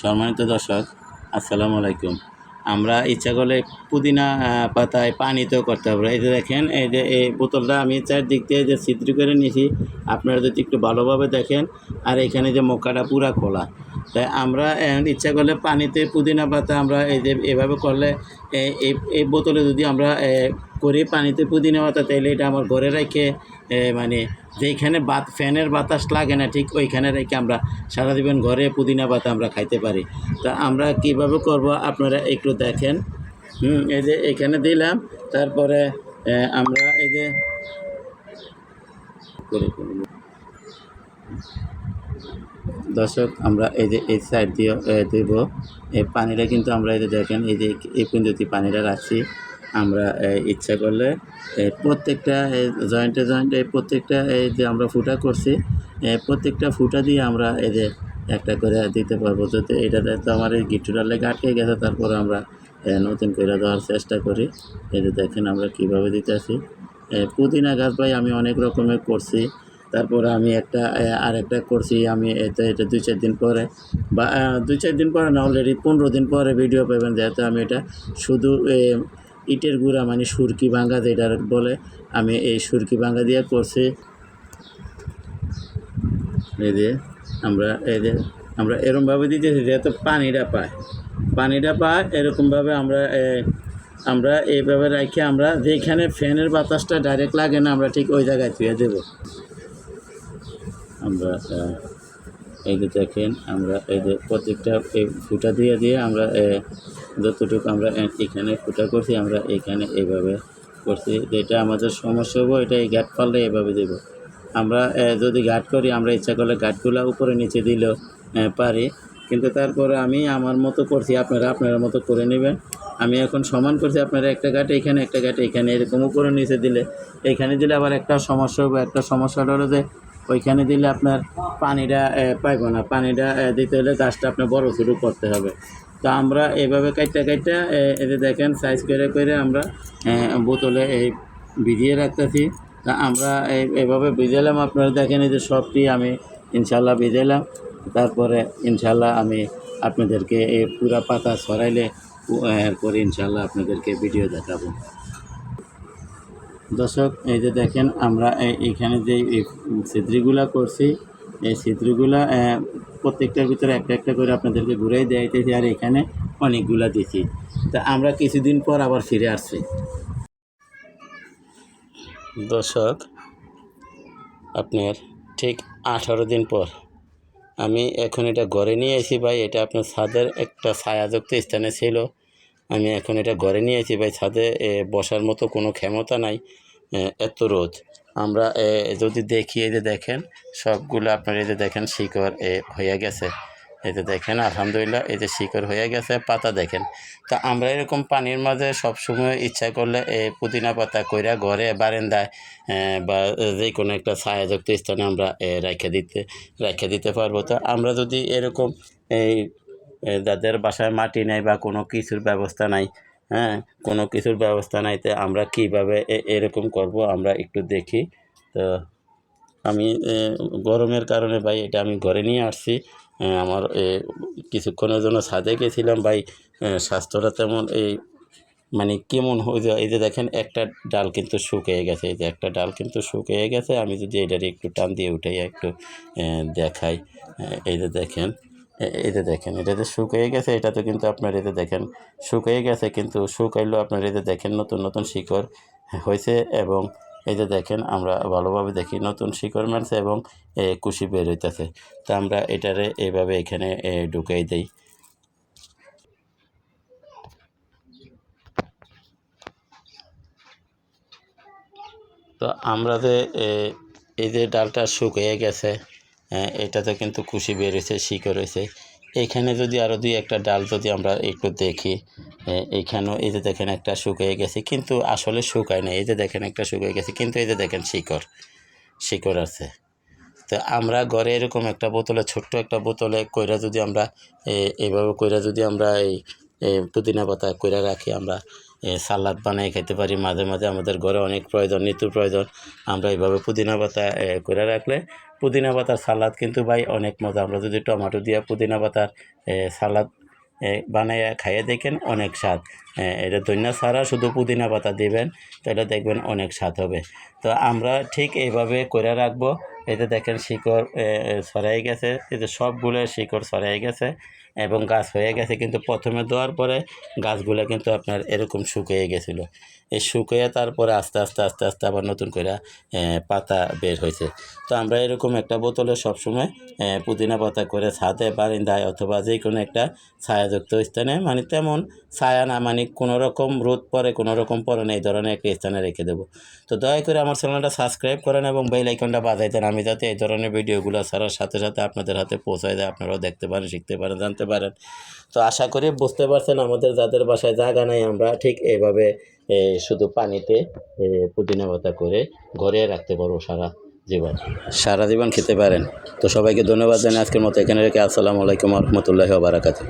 সম্মানিত দর্শক, আসসালামু আলাইকুম। আমরা ইচ্ছা করলে পুদিনা পাতায় পানিতেও করতে পারব এই যে দেখেন, এই যে এই বোতলটা আমি চারদিক দিয়ে যে ছিদ্র করে নিয়েছি, আপনারা যদি একটু ভালোভাবে দেখেন, আর এখানে যে মোকাটা পুরা খোলা। তাই আমরা ইচ্ছা করলে পানিতে পুদিনা পাতা আমরা এই যে এভাবে করলে এই বোতলে যদি আমরা করি পানিতে পুদিনা পাতা তাহলে এটা আমার ঘরে রেখে মানে যেইখানে বাত, ফ্যানের বাতাস লাগে না, ঠিক ওইখানে রেখে আমরা সারা জীবন ঘরে পুদিনা পাতা আমরা খাইতে পারি। তা আমরা কীভাবে করব আপনারা একটু দেখেন। হুম, এই যে এখানে দিলাম, তারপরে আমরা এই যে করে। দর্শক, আমরা এই যে এই সাইড দিয়ে দেব। এই পানিটা কিন্তু আমরা এই যে দেখেন, এই যে এই পদ্ধতি পানিটা রাখছি। আমরা ইচ্ছা করলে প্রত্যেকটা জয়েন্টে জয়েন্টে প্রত্যেকটা এই যে আমরা ফুটা করছি প্রত্যেকটা ফুটা দিয়ে আমরা এই যে একটা করে দিতে পারব। যদি এটাতে তো আমার এই গিট্টুটার লেগে আটকে গেছে তারপর আমরা নতুন করে দেওয়ার চেষ্টা করি। যে দেখেন আমরা কীভাবে দিতেছি পুদিনা গাছ ভাই আমি অনেক রকমের করছি। তারপর আমি একটা এ, আর একটা করছি আমি এটা এটা দুই চার দিন পরে বা দুই চার দিন পরে না অলরেডি পনেরো দিন পরে ভিডিও পাবেন। যেহেতু আমি এটা শুধু ইটের গুঁড়া মানে সুরকি ভাঙ্গা যেটা বলে, আমি এই সুরকি ভাঙ্গা দিয়ে করছি। এই যে আমরা, এই যে আমরা এরকমভাবে দিতেছি যেহেতু পানিটা পায়। পানিটা পায়, এরকমভাবে আমরা আমরা এইভাবে রাখি আমরা যেখানে ফ্যানের বাতাসটা ডাইরেক্ট লাগে না, আমরা ঠিক ওই জায়গায় ধুয়ে দেব। আমরা এই যে দেখেন, আমরা এই যে প্রত্যেকটা এই ফুটা দিয়ে দিয়ে আমরা যতটুকু আমরা এখানে ফুটা করছি, আমরা এখানে এভাবে করছি। যেটা আমাদের সমস্যা হব, এটা এই গ্যাট পারলে এভাবে দেবো। আমরা যদি গাট করি, আমরা ইচ্ছা করলে গাটগুলো উপরে নিচে দিলেও পারি। কিন্তু তারপরে আমি আমার মতো করছি, আপনারা আপনারা মতো করে নেবেন। আমি এখন সমান করছি, আপনারা একটা গাট এখানে, একটা গাট এখানে, এরকম উপরে নিচে দিলে। এখানে দিলে আবার একটা সমস্যা হবে, একটা সমস্যাটা হলো যে, ওইখানে দিলে আপনার পানিটা পাইব না। পানিটা দিতে হলে গাছটা আপনার বড় শুরু করতে হবে। তো আমরা এইভাবে কাইটা কাইটা এতে দেখেন সাইজ করে করে আমরা বোতলে এই ভিজিয়ে রাখতেছি। তা আমরা এভাবে ভিজালাম। আপনারা দেখেন এই যে সবটি আমি ইনশাল্লাহ ভিজালাম তারপরে ইনশাল্লাহ আমি আপনাদেরকে এই পুরা পাতা উ- এরপরে ইনশাল্লাহ আপনাদেরকে ভিডিও দেখাবো। দর্শক, এই যে দেখেন আমরা এইখানে যে এই ছিদ্রিগুলা করছি এই আহ, প্রত্যেকটার ভিতরে একটা একটা করে আপনাদেরকে ঘুরাই দেখাইতেছি আর এখানে অনেকগুলা দিছি। তা আমরা কিছুদিন পর আবার ফিরে আসছি। দর্শক আপনার ঠিক আঠারো দিন পর। আমি এখন এটা ঘরে নিয়ে এসেছি ভাই এটা আপনার ছাদের একটা ছায়াযুক্ত স্থানে ছিল। আমি এখন এটা ঘরে নিয়ে এসেছি ভাই ছাদে বসার মতো কোনো ক্ষমতা নাই এত রোদ। আমরা যদি দেখি, এই যে দেখেন, সবগুলো আপনার এই যে দেখেন, শিকড়, এ হয়ে গেছে। এই যে দেখেন, আলহামদুলিল্লাহ, এই যে শিকড় হয়ে গেছে, পাতা দেখেন। তা আমরা এরকম পানির মাঝে সবসময় ইচ্ছা করলে এই পুদিনা পাতা কইরা ঘরে, বারেন্দায় বা যে কোনো একটা ছায়াযুক্ত স্থানে আমরা রেখে দিতে রেখে দিতে পারব। তো আমরা যদি এরকম, এই যাদের বাসায় মাটি নেই বা কোনো কিছুর ব্যবস্থা নাই হ্যাঁ কোনো কিছুর ব্যবস্থা নাই, তো আমরা কীভাবে এরকম করব আমরা একটু দেখি। তো আমি গরমের কারণে ভাই এটা আমি ঘরে নিয়ে আসছি। আমার কিছুক্ষণের জন্য ছাদে গেছিলাম ভাই। স্বাস্থ্যটা তেমন এই মানে কেমন হয়ে যায়, এই যে দেখেন একটা ডাল কিন্তু শুকিয়ে গেছে, এই যে একটা ডাল কিন্তু শুকিয়ে গেছে, আমি যদি এটার একটু টান দিয়ে উঠাই, একটু দেখাই। এই যে দেখেন। এ- এই যে দেখেন এটা যে শুকিয়ে গেছে এটা তো কিন্তু আপনার এতে দেখেন শুকিয়ে গেছে, কিন্তু শুকাইলেও আপনার এতে দেখেন নতুন নতুন শিকড় হয়েছে এবং যে দেখেন আমরা ভালোভাবে দেখি নতুন শিকড় মারছে এবং কুশি বের হইতেছে। তা আমরা এটারে এইভাবে এখানে ঢুকাই দিই। তো আমরা যে এই যে ডালটা শুকিয়ে গেছে এটাতে কিন্তু কুশি বেরিয়েছে শিকড় রয়েছে এইখানে যদি আরও দুই একটা ডাল যদি আমরা একটু দেখি এ, এইখানেও এই যে দেখেন একটা শুকিয়ে গেছে কিন্তু আসলে শুকায় না এই যে দেখেন একটা শুকিয়ে গেছে কিন্তু এই যে দেখেন শিকড় শিকড় আছে। তো আমরা ঘরে এরকম একটা বোতলে ছোট্ট একটা বোতলে কইরা যদি আমরা এভাবে কইরা যদি আমরা এই পুদিনা পাতা কইরা রাখি আমরা সালাদ বানিয়ে খেতে পারি। মাঝে মাঝে আমাদের ঘরে অনেক প্রয়োজন, নিত্য প্রয়োজন। আমরা এইভাবে পুদিনা পাতা করে রাখলে পুদিনা পাতার সালাদ কিন্তু ভাই অনেক মজা। আমরা যদি টমেটো দিয়ে পুদিনা পাতার সালাদ বানাইয়া খাইয়ে দেখেন অনেক স্বাদ। এটা দৈন্য ছাড়া শুধু পুদিনা পাতা দিবেন, তাহলে দেখবেন অনেক স্বাদ হবে। তো আমরা ঠিক এইভাবে করে রাখব। এতে দেখেন শিকড় ছড়াই গেছে। এতে সবগুলো শিকড় ছড়াই গেছে। এবং গাছ হয়ে গেছে, কিন্তু প্রথমে দেওয়ার পরে গাছগুলো কিন্তু আপনার এরকম শুকিয়ে গেছিল। এই শুকিয়ে তারপরে আস্তে আস্তে আস্তে আস্তে আবার নতুন করে পাতা বের হয়েছে। তো আমরা এরকম একটা বোতলে সবসময় পুদিনা পাতা করে ছাদে, বারিন্দায় অথবা যে কোনো একটা ছায়াযুক্ত স্থানে মানে তেমন ছায়া না মানে কোনো রকম রোদ পরে, কোনো রকম পরে না, এই ধরনের একটা স্থানে রেখে দেবো। তো দয়া করে আমার চ্যানেলটা সাবস্ক্রাইব করেন এবং বেল আইকনটা বাজাই দেন আমি যাতে এই ধরনের ভিডিওগুলো ছাড়ার সাথে সাথে আপনাদের হাতে পৌঁছায় দেয়, আপনারাও দেখতে পারেন, শিখতে পারেন, জানতে পারেন। তো আশা করি বুঝতে পারছেন আমাদের যাদের বাসায় জায়গা নাই, আমরা ঠিক এইভাবে শুধু পানিতে পুদিনা পাতা করে ঘরে রাখতে পারব সারা জীবন। সারা জীবন খেতে পারেন। তো সবাইকে ধন্যবাদ জানাই আজকের মতো এখানে রেখে আসসালামু আলাইকুম রহমতুল্লাহ বারাকাতু